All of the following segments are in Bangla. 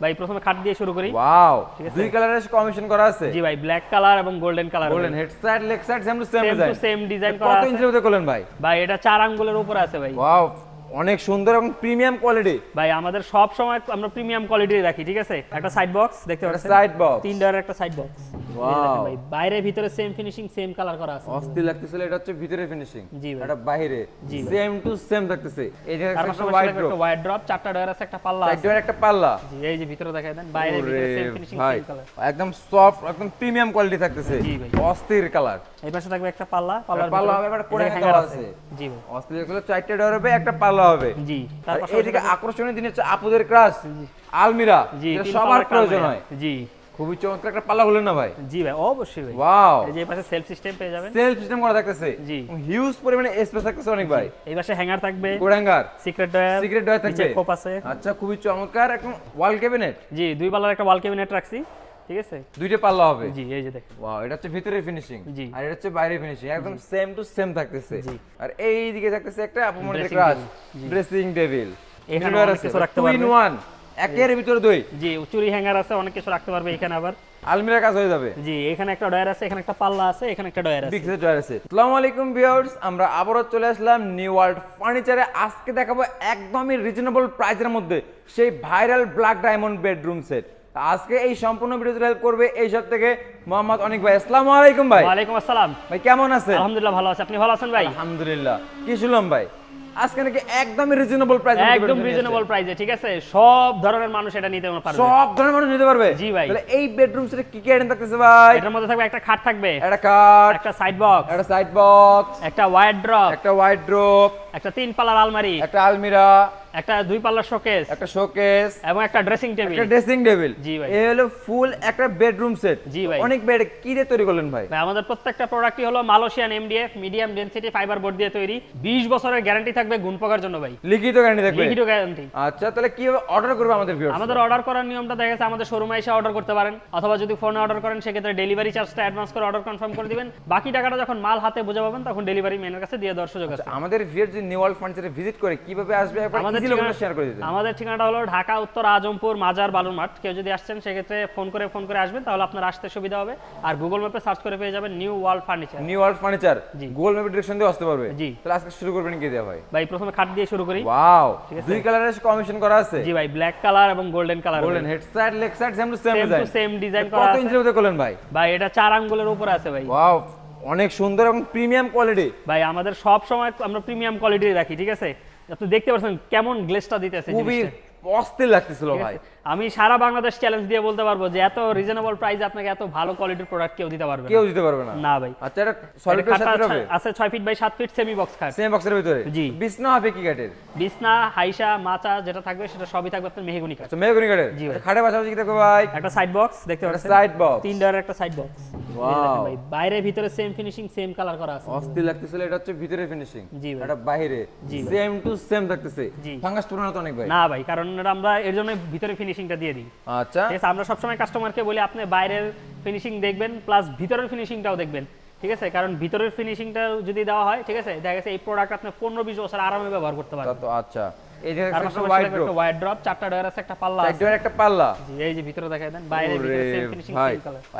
ভাই প্রথমে খাট দিয়ে শুরু করি। ওয়াও। দুই কালারের কমিশন করা আছে? জি ভাই ব্ল্যাক কালার এবং golden colour golden head side leg side same to same design same design করা আছে। কত ইঞ্চির মধ্যে করলেন ভাই? ভাই এটা চার আঙ্গুলের উপরে আছে ভাই। ওয়াও অনেক সুন্দর এবং প্রিমিয়াম কোয়ালিটি ভাই আমাদের সব সময় আমরা প্রিমিয়াম কোয়ালিটি রাখি ঠিক আছে? একটা সাইড বক্স দেখতে পাচ্ছেন? সাইড বক্স তিন ডয়ারের একটা সাইড বক্স. ভাই বাইরে ভিতরে সেম ফিনিশিং সেম কালার করা আছে। অস্থির লাগতেছিল এটা হচ্ছে ভিতরে ফিনিশিং জি ভাই। এটা বাইরে সেম টু সেম থাকতেছে। এই যে একটা ড্রপ ওয়াইড ড্রপ চারটা ডয়ার আছে একটা পাল্লা আছে। সাইড একটা পাল্লা। জি এই যে ভিতরে দেখাই দেন বাইরে ভিতরে সেম ফিনিশিং সেম কালার একদম সফট একদম প্রিমিয়াম কোয়ালিটি থাকতেছে। জি ভাই। অস্থির কালার এই পাশে থাকবে একটা পাল্লা পাল্লার পাল্লা হবে, কোণে একটা আছে। জি ভাই। অস্থিরগুলো চারটে ডোর হবে একটা পাল্লা হবে। জি তার আর পাশাপাশি এইদিকে আকর্ষণীয় জিনিস হচ্ছে আপুদের ক্রাশ আলমিরা। সবার প্রয়োজন হয়। জি। খুবই চমৎকার একটা পাল্লা হলেন না ভাই? জি ভাই অবশ্যই ভাই। ওয়াও এই যে পাশে সেলফ সিস্টেম পেয়ে যাবেন। সেলফ সিস্টেম করা থাকতেছে। জি। হিউজ পরিমাণে স্পেস থাকতেছে অনেক ভাই। এই পাশে হ্যাঙ্গার থাকবে। Coat hanger secret drawer secret drawer থাকবে। খোপ আছে। আচ্ছা খুবই চমৎকার একদম ওয়াল ক্যাবিনেট জি দুই পাল্লার একটা ওয়াল ক্যাবিনেট রাখছি ঠিক আছে? দুইটা পাল্লা হবে। জি এই যে দেখেন। ওয়াও এটা হচ্ছে ভিতরে ফিনিশিং জি। আর এটা হচ্ছে বাইরে ফিনিশিং একদম সেম টু সেম থাকতেছে। জি। আর এই দিকে থাকতেছে একটা আপু মনে ক্রাশ ড্রেসিং টেবিল এখানে কিছু রাখতে ইন ওয়ান একের ভিতরে দুই। জি চুরি হ্যাঙ্গার আছে অনেক কিছু রাখতে পারবে এখানে আবার। আলমিরা কাজ হয়ে যাবে। জি এখানে একটা ডয়ার আছে এখানে একটা পাল্লা আছে এখানে একটা ডয়ার আছে। বিগ সেট আছে। আসসালামু আলাইকুম ভিউয়ার্স আমরা আবারও চলে আসলাম নিউ ওয়ার্ল্ড ফার্নিচারে। আজকে দেখাবো একদমই রিজনেবল প্রাইসের মধ্যে সেই viral black diamond bedroom set আজকে এই সম্পূর্ণ ভিডিওতে হেল্প করবে এই সব থেকে মোহাম্মদ অনিক ভাই। আসসালামু আলাইকুম ভাই। ওয়ালাইকুম আসসালাম। ভাই কেমন আছেন? আলহামদুলিল্লাহ ভালো আছে। আপনি ভালো আছেন ভাই? আলহামদুলিল্লাহ। কি শুনলাম ভাই? আজকে নাকি একদম রিজনেবল প্রাইস একদম রিজনেবল প্রাইসে ঠিক আছে? সব ধরনের মানুষ এটা নিতে পারবে। সব ধরনের মানুষ নিতে পারবে? জি ভাই। তাহলে এই বেডরুম সেটে কি কি আইটেম থাকতেছে ভাই? এটার মধ্যে থাকবে একটা খাট থাকবে একটা খাট একটা সাইড বক্স একটা সাইড বক্স একটা ওয়াইড ড্রপ একটা ওয়াইড ড্রপ একটা তিন পাল্লার আলমারি একটা আলমিরা একটা দুই পাল্লার শোকেস একটা শোকেস এবং একটা ড্রেসিং টেবিল একটা ড্রেসিং টেবিল জি ভাই। এই হলো ফুল একটা বেডরুম সেট জি ভাই। অনেক বেড কি দিয়ে তৈরি করলেন ভাই? ভাই আমাদের প্রত্যেকটা প্রোডাক্টই হলো Malaysian MDF medium density fibre board দিয়ে তৈরি। 20 বছরের গ্যারান্টি থাকবে গুণ পোকার জন্য ভাই। লিখিত গ্যারান্টি থাকবে? লিখিত গ্যারান্টি আচ্ছা তাহলে কীভাবে অর্ডার করবে আমাদের ভিউয়ার্স আমাদের অর্ডার করার নিয়মটা দেখা গেছে আমাদের শোরুমে এসে অর্ডার করতে পারেন। অথবা যদি ফোনে অর্ডার করেন সেক্ষেত্রে ডেলিভারি চার্জটা অ্যাডভান্স করে অর্ডার কনফার্ম করে দিবেন। বাকি টাকাটা যখন মাল হাতে বুঝে পাবেন তখন ডেলিভারি ম্যানের কাছে দিয়ে দেওয়ার সুযোগ আছে। আমাদের ভিউয়ার যদি নিউ ওয়ার্ল্ড ফার্নিচারে ভিজিট করে কীভাবে আসবে একবার আমাদের শেয়ার করে দিতেন। আমাদের ঠিকানাটা হলো ঢাকা উত্তর আজমপুর মাজার বালুরমাঠ কেউ যদি আসছেন সেক্ষেত্রে ফোন করে ফোন করে আসবেন তাহলে আপনার আসতে সুবিধা হবে। আর গুগল ম্যাপে সার্চ করে পেয়ে যাবেন new world furniture new world furniture Google ম্যাপের ডিরেকশন দিয়ে আসতে পারবে? জি। তাহলে আজকে শুরু করবেন কি দেওয়া ভাই? ভাই প্রথমে খাট দিয়ে শুরু করি। ওয়াও। দুই কালারের কমিশন করা আছে? জি ভাই ব্ল্যাক কালার এবং golden colour golden head side leg side same to same design same design করা আছে। কত ইঞ্চির মধ্যে করলেন ভাই? ভাই এটা চার আঙ্গুলের উপরে আছে ভাই। ওয়াও অনেক সুন্দর এবং প্রিমিয়াম কোয়ালিটি ভাই আমাদের সব সময় আমরা প্রিমিয়াম কোয়ালিটি রাখি ঠিক আছে? আপনি দেখতে পাচ্ছেন কেমন গ্লেসটা দিতেছে খুবই। অস্থির লাগতেছিল ভাই। আমি সারা বাংলাদেশ চ্যালেঞ্জ দিয়ে বলতে পারব যে এত রিজনেবল প্রাইসে আপনাকে এত ভালো কোয়ালিটির প্রোডাক্ট কেউ দিতে পারবে না। কেউ দিতে পারবে না। না ভাই। আচ্ছা এটা সলিড খাটটা হবে? আছে- আছে 6 feet by 7 feet semi box খাট। সেম বক্সের ভিতরে? জি। বিছনা হবে কি কাঠের? বিছনা হাইসা মাচা যেটা থাকবে সেটা সবই থাকবে আপনার মেহগুনি কাঠ আচ্ছা মেহগনি কাঠের? জি ভাই। খাটে পাশাপাশি কি থাকবে ভাই? একটা সাইড বক্স দেখতে পাচ্ছেন? সাইড বক্স তিন ডয়ারের একটা সাইড বক্স Wow. ভাই? বাইরে ভিতরে সেম ফিনিশিং সেম কালার করা আছে। অস্থির লাগতেছিল এটা হচ্ছে ভিতরে ফিনিশিং জি ভাই। এটা বাইরে। সেম টু সেম থাকতেছে। জি। ফাঙ্গাস পুরানো তো অনেক ভাই। না ভাই কারণ এটা আমরা এর জন্য ভিতরে ফিনিশিংটা দিয়ে দিই। আচ্ছা। আমরা সবসময় কাস্টমারকে বলি আপনি বাইরের ফিনিশিং দেখবেন প্লাস ভিতরের ফিনিশিংটাও দেখবেন। ঠিক আছে কারণ ভিতরের ফিনিশিংটা যদি দেওয়া হয় ঠিক আছে দেখা গেছে এই প্রোডাক্ট আপনি পনেরো বিশ বছর আরামে ব্যবহার করতে পারবেন। তো আচ্ছা। ড্রপ ড্রপ চারটা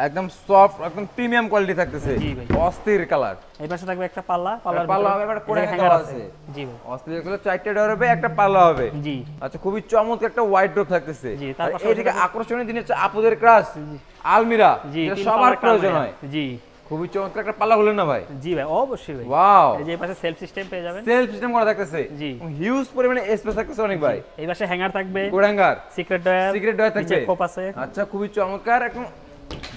একদম সফট একদম প্রিমিয়াম কোয়ালিটি থাকতেছে। অস্থির কালার এই পাশে থাকবে একটা পাল্লা পাল্লা হবে, একটা hanger আছে। জি ভাই। অস্ট্রেলিয়া গুলো চারটে ডোর হবে একটা পাল্লা হবে। জি। আচ্ছা খুবই চমৎকার একটা হোয়াইট ডোর থাকতেছে। জি, তার আকর্ষণীয় জিনিস হচ্ছে আপুদের ক্রাশ আলমিরা। সবার প্রয়োজন হয়। জি। খুবই চমৎকার একটা পাল্লা না ভাই? জি ভাই অবশ্যই ভাই। ওয়াও এই যে পাশে সেলফ সিস্টেম পেয়ে যাবেন। সেলফ সিস্টেম করা থাকতেছে। জি। হিউজ পরিমাণে স্পেস থাকতেছে অনেক ভাই। এই পাশে হ্যাঙ্গার থাকবে। সিক্রেট ডয়ার সিক্রেট ডয়ার থাকবে। আছে। আচ্ছা খুবই চমৎকার। একদম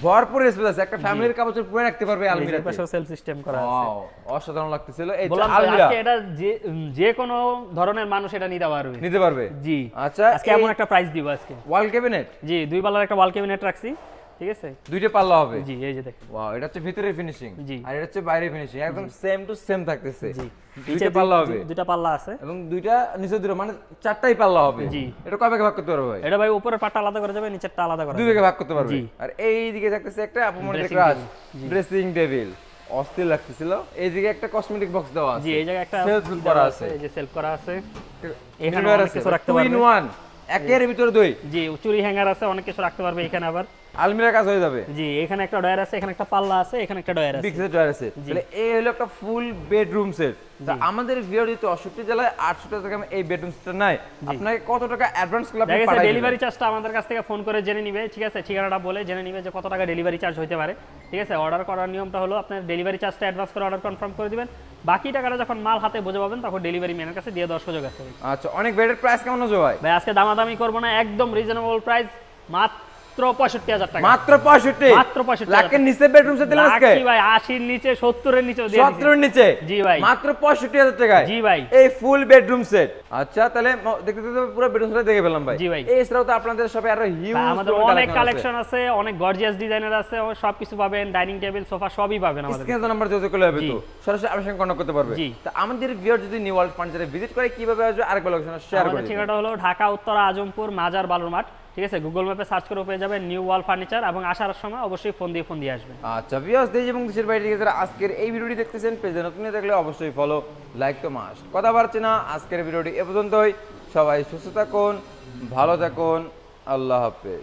ভরপুর স্পেস আছে। একটা ফ্যামিলির কাপড় পুরো রাখতে পারবে এই সেলফ সিস্টেম করা আছে। ওয়াও অসাধারণ লাগতেছিল। এই আলমিরা আজকে এটা যে যে কোনো ধরনের মানুষ এটা নিতে পারবে। নিতে পারবে। জি। আচ্ছা আজকে এমন একটা প্রাইস দিব আজকে। ওয়াল ক্যাবিনেট জি দুই পাল্লার একটা ওয়াল ক্যাবিনেট রাখছি। ঠিক আছে? দুইটা পাল্লা হবে? জি এই যে দেখেন। ওয়াও এটা হচ্ছে ভিতরে ফিনিশিং জি। আর এটা হচ্ছে বাইরে ফিনিশিং একদম সেম টু সেম থাকতেছে। জি। দুইটা পাল্লা হবে। দুইটা পাল্লা আছে। এবং দুইটা নিচে দুটো মানে চারটাই পাল্লা হবে। জি। এটা কয় ভাগে ভাগ করতে পারবে এটা ভাই উপরের পাটটা আলাদা করা যাবে নিচেরটা আলাদা করা দুই ভাগে ভাগ করতে পারবে। আর এই দিকে থাকতেছে একটা আপু ক্রাশ ড্রেসিং টেবিল অস্থির লাগতেছিল। এইদিকে একটা কসমেটিক বক্স দেওয়া আছে। জি এই জায়গায় একটা ই করা আছে। এই যে সেলফ করা আছে। এখানে কিছু রাখতে টু ইন ওয়ান একের ভিতরে দুই। জি চুরি হ্যাঙ্গার আছে অনেক কিছু রাখতে পারবে এখানে আবার। আলমিরা কাজ হয়ে যাবে। জি এখানে একটা ডয়ার আছে এখানে একটা পাল্লা আছে এখানে একটা ডয়ার আছে। বিগ সাইজ ড্রয়ার আছে। তাহলে এই হলো একটা ফুল বেডরুম সেট আমাদের ভিডিও যদি চৌষট্টি জেলায় আটশো টাকা এই বেডরুম সেটটা নাই আপনাকে কত টাকা অ্যাডভান্স করলে আপনি পাঠাই ডেলিভারি চার্জটা আমাদের কাছ থেকে ফোন করে জেনে নিবে ঠিক আছে? ঠিকানাটা বলে জেনে নিবে যে কত টাকা ডেলিভারি চার্জ হতে পারে ঠিক আছে? অর্ডার করার নিয়মটা হলো আপনার ডেলিভারি চার্জটা অ্যাডভান্স করে অর্ডার কনফার্ম করে দিবেন। বাকি টাকাটা যখন মাল হাতে বুঝে পাবেন তখন ডেলিভারি ম্যানের কাছে দিয়ে দেওয়ার সুযোগ আছে। আচ্ছা অনেক বেডের প্রাইস কেমন আছে ভাই? ভাই আজকে দামাদামি করব না একদম রিজনেবল প্রাইস মাত্র পঁয়ষট্টি হাজার টাকা। মাত্র পঁয়ষট্টি? মাত্র 65 লাখের নিচে বেডরুম সেট দিলেন আজকে? লাকি ভাই আশির নিচে সত্তরের নিচে দিয়ে দিছি। সতেরোর নিচে? জি ভাই। মাত্র টাকায়? জি ভাই। এই ফুল বেডরুম সেট আচ্ছা তাহলে দেখতে দেখতে পুরো বেডরুম সেট দেখে ফেললাম ভাই। জি ভাই। এছাড়াও তো আপনাদের সবে আরও হিউজ আমাদের অনেক কালেকশন আছে। অনেক গর্জিয়াস ডিজাইনার আছে ও সব কিছু পাবেন ডাইনিং টেবিল সোফা সবই পাবেন আমাদের স্ক্রিনে নাম্বার যোগাযোগ করলে হবে তো। সরাসরি আপনার সঙ্গে কন্ট্যাক্ট করতে পারবে। জি। তা আমাদের ভিউয়ার যদি নিউ ওয়ার্ল্ড ফার্নিচারে ভিজিট করে কীভাবে আসবে? আরেকবার লোকেশন শেয়ার করে ঠিকানাটা হলো ঢাকা উত্তরা আজমপুর মাজার বালুর মাঠ ঠিক আছে? গুগল ম্যাপে সার্চ করে পেয়ে যাবেন নিউ ওয়াল ফার্নিচার এবং আসার সময় অবশ্যই ফোন দিয়ে ফোন দিয়ে আসবেন। আচ্ছা ভিউয়ার্স দেশ এবং দেশের বাইরে থেকে যারা আজকের এই ভিডিওটি দেখতেছেন পেজে নতুন থাকলে অবশ্যই ফলো লাইক তো মাস্ট কথা বাড়ছে না, আজকের ভিডিওটি এ পর্যন্তই। সবাই সুস্থ থাকুন, ভালো থাকুন, আল্লাহ হাফেজ।